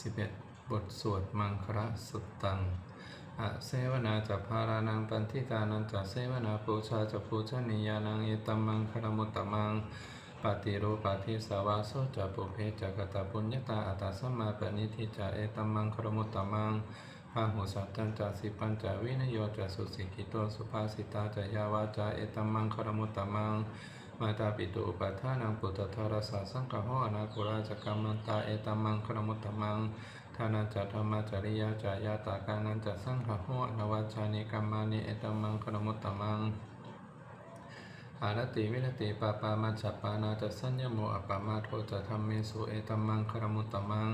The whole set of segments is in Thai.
11 บทสวดมังคระสุตตังอะเสวนาจะพารานังปันทิตานันจะเสวนาปูชาจะปูชนียานังเอตัมมังคารมุตตมังปฏิรูปาทิสาวาโสจะปุเพจะกตปุญญาตาอัตสัมมาปณิทิจะเอตัมมังคารมุตตมังพาหุสัจจันจะสิปัญจวินโยจะสุสิกิโตสุภาสิตาจะยาวาจะเอตัมมังคารมุตตมัง มาตาปิตุปัฏฐานังปุตตทารสาสังฆโหอนาคุราจกรรมันตาเอตัมมังครมุตตมังทานาจัตธรรมจริยาจายาตากานันจัตสังฆโหอนวัชานิกรรมานิเอตัมมังครมุตตมังอารติวิรติปาปามัจจปานาจัสสัญญโมอปามาโทจะธรรมเมสุเอตัมมังครมุตตมัง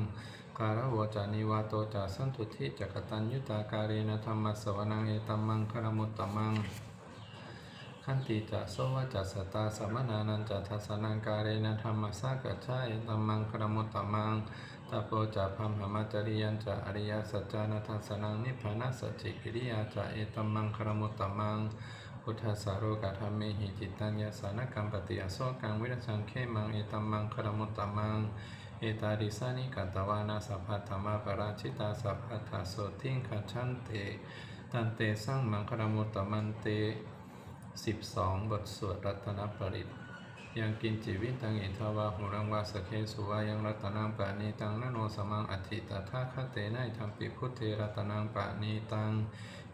การวจานิวาโตจะสันตุทิจักตัญยุตาการเณธรรมสวนังเอตัมมังครมุตตมัง ขันติจะโสวจัสสตาสัมมนานันจะทัสนังการเรนะธรรมสากัจฉายตัมมังครมุตตมังตาโปจะพัมหมัจริยันจะอริยสัจจานัทัสนังนิพพานัสสจิกิริยาจะเอตัมมังครมุตตมังพุทธสาโรกธรรมเมหิจิตัญญาสานกัมปติอโสกังวิรัชังเขมังเอตัมมังครมุตตมังเอตาดิสานิกัตวานาสัพพธรรมาปราชิตาสัพพทาโสทิงขัจฉันเตตันเตสรังมังครมุตตมันเต 12 บทสวดรัตนปริตยังกินจิวิตังอิทาวาหุรังวาสเคสุวายังรัตนังปานีตังนโนสมังอธิตถาคเตนะธรรมปิพุทเทรัตนังปานีตัง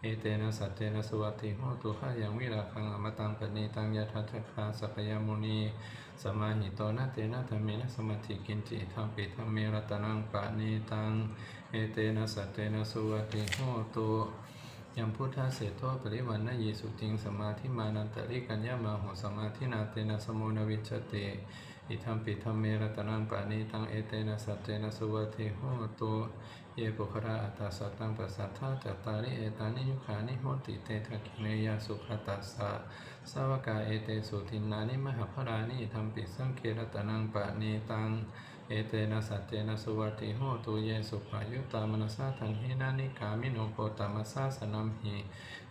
เอเตนะสัจเจนะสุวัติโหตุขะยังวิราคังอมตังปณีตังยะทัจคาสัพยามุนีสมาหิโตนะเตนะธรรมเมนะสมาธิกินจิธรรมปิธรรมเมรัตนังปานีตังเอเตนะสัจเจนะสุวัติโหตุ ยังพุทธาเสโทปริวันนยีสุติงสมาธิมานันตริกัญญามาโหสมาธินาเตนะสมุนวิชเตอิทัมปิธรรมเมรตนังปานิตังเอเตนะสัจเจนะสุวัติโหตุเยปุคระอัตตาสัตตังปัสสัทธาจัตตาริเอตานิยุขานิโหติเตทักิเนยสุขตัสสะสาวกาเอเตสุทินานิมหาภรานิทัมปิสังเครตนังปานิตัง เอเตนะสัจเจนะสุวัติโหตุเยสุปายุตามนัสสาทันหินานิกามิโนโปตามัสสาสนัมหิ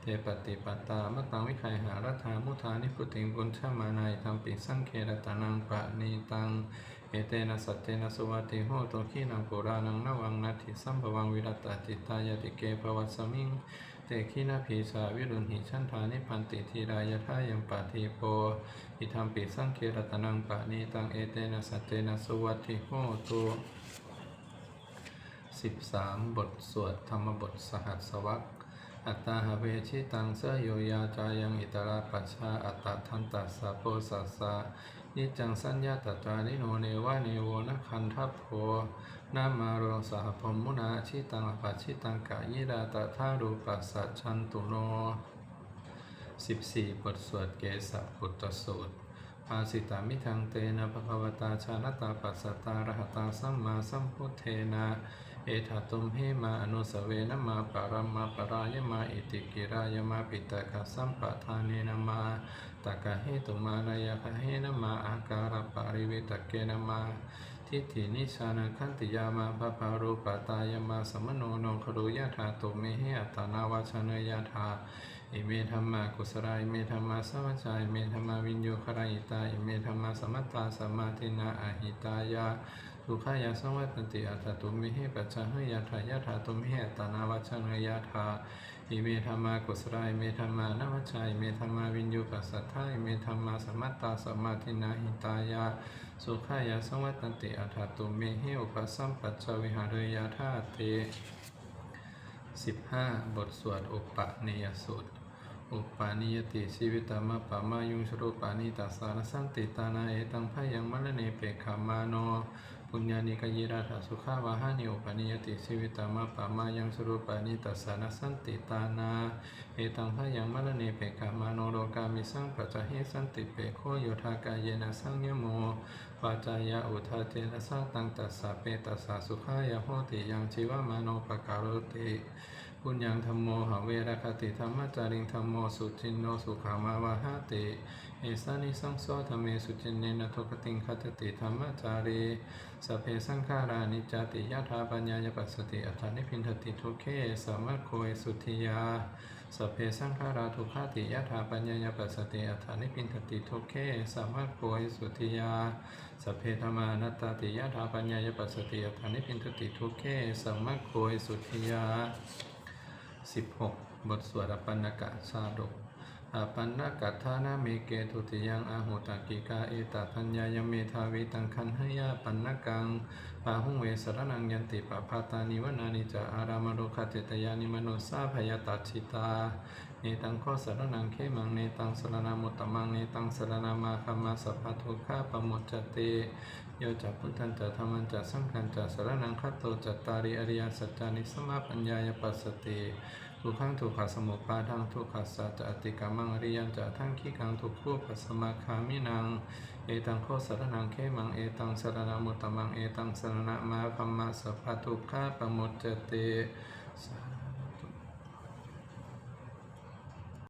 เตปฏิปัตตามตังวิคัยหารัฐามุทานิพุติงกุณชมานายทำปิสังเครตานังปะนีตัง เอเตนะสัจเจนะสุวัติโหตุขีนังปุรานังนวังนาทิสัมภวังวิรัตติตายติเกภวัสสมิง เตขีนาภีสาวิรุณหิชันธานิพันติทีรายทายังปะทีโปอิทัมปิสังเครตนังปะนีตังเอเตนะสัจเจนะสุวัติโหตุสิบสามบทสวดธรรมบทสหัสวรรคอัตตาหเวชิตังเสโยยาจายังอิตราปัชชาอัตตาทันตัสสะโพสัสสะ นิจจังสัญญาตตานิโนเนวะเนโวนะคันทัพโพนามาโรสหพมมุนาชิตังปัชชิตังกะยิราตถารูปัสสัชันตุโน14บทสวดเกสะพุทธสูตรภาสิตามิทังเตนะภควตาชาณตาปัสสตารหตาสัมมาสัมพุทเทนะ เอถาตุมเหมาอนุสเวนมาปารมาปรายมาอิติกิรายมาปิตกะสัมปทานีนะมาตกะเหตุมานายคะเหนมาอาการปาริเวตเกนมาทิฏฐินิชานะขันติยามาภพารูปตายามาสมโนโนครุยะธาตุเมเหอัตานาวาชนยะธาอิเมธรรมากุสราอิเมธรรมาสวัจจาอิเมธรรมาวิญโยคารอิตาอิเมธรรมาสมัตตาสมมาตินาอหิตายา สุขายาสวัตติอัตตุมิเหปัจจหยะถายะถาตุมิเหตานาวัชนยะถาอิเมธรรมากุสราอิเมธรรมานวัจจาอิเมธรรมาวิญโยกัสสัทธาิเมธรรมาสมัตตาสมาตินาหิตายาสุขายาสวัตติอัตตุมิเหอุปสัมปัจจวิหารยาธาเต15บทสวดอุปนิยสูตรอุปาณิยติชีวิตามะปะมายุงชรูปานิตัสารสันติตานาเอตังพยังมะละเนเปขามาโน ปุญญานิกยิราถาสุขาวาหานิอุปาณิยติชีวิตามะปามายังสรุปานิตัสสารสันติตานาเอตังพยังมะละเนเปกามาโนโลกามิสังปัจจหิสันติเปโคโยธากายเยนะสังยโมปัจจายาอุทาเจนะสาตังตัสสะเปตัสสะสุขายาโหติยังชีวมาโนปการุติ ปุญญังธรรมโมหเวรคติธรรมจาริงธรรมโมสุจินโนสุขามาวาหาติเอสานิสังโสธรรมเมสุจินเนนทุกติงคตติธรรมจารีสเพสังขารานิจติยะถาปัญญายปัสสติอัฏฐานิพินทติทุเขสมมัคโคยสุทิยาสเพสังขาราทุกขติยะถาปัญญายปัสสติอัฏฐานิพินทติทุเขสมมัคโคยสุทิยาสเพธรรมานัตตาติยะถาปัญญายปัสสติอัฏฐานิพินทติทุเขสัมมัคโคยสุทิยา 16 บทสวดอปันนกะชาดก อปันนกัฏฐานาเมเกตุติยังอาหุตกิกาเอตทัญญายเมทาวิตังคันหยาปันนกังปาหุงเวสรนังยันติปะพาตานิวนานิจาอารามโรคติตยานิมโนสาพยตัชิตาเนตังข้อสรนังเขมังเนตังสรนามุตตมังเนตังสรนามาคัมาสัพพทุกขาปะมุจเตโยจักพุทธันจะธรรมันจะสังฆันจะสรนังคัตโตจัตตาริอริยสัจจานิสมาปัญญายปัสสติ ทุกขังทุกขสมุปาทังทุกขสัจจติกามังอริยันจะทั้งขี้กังทุกคู่ปัสมาคามินัง เอตังโคสรนังเขมังเอตังสรนามุตตมังเอตังสรณะมาพัมมาสัพพทุกขาปมุจจเตสา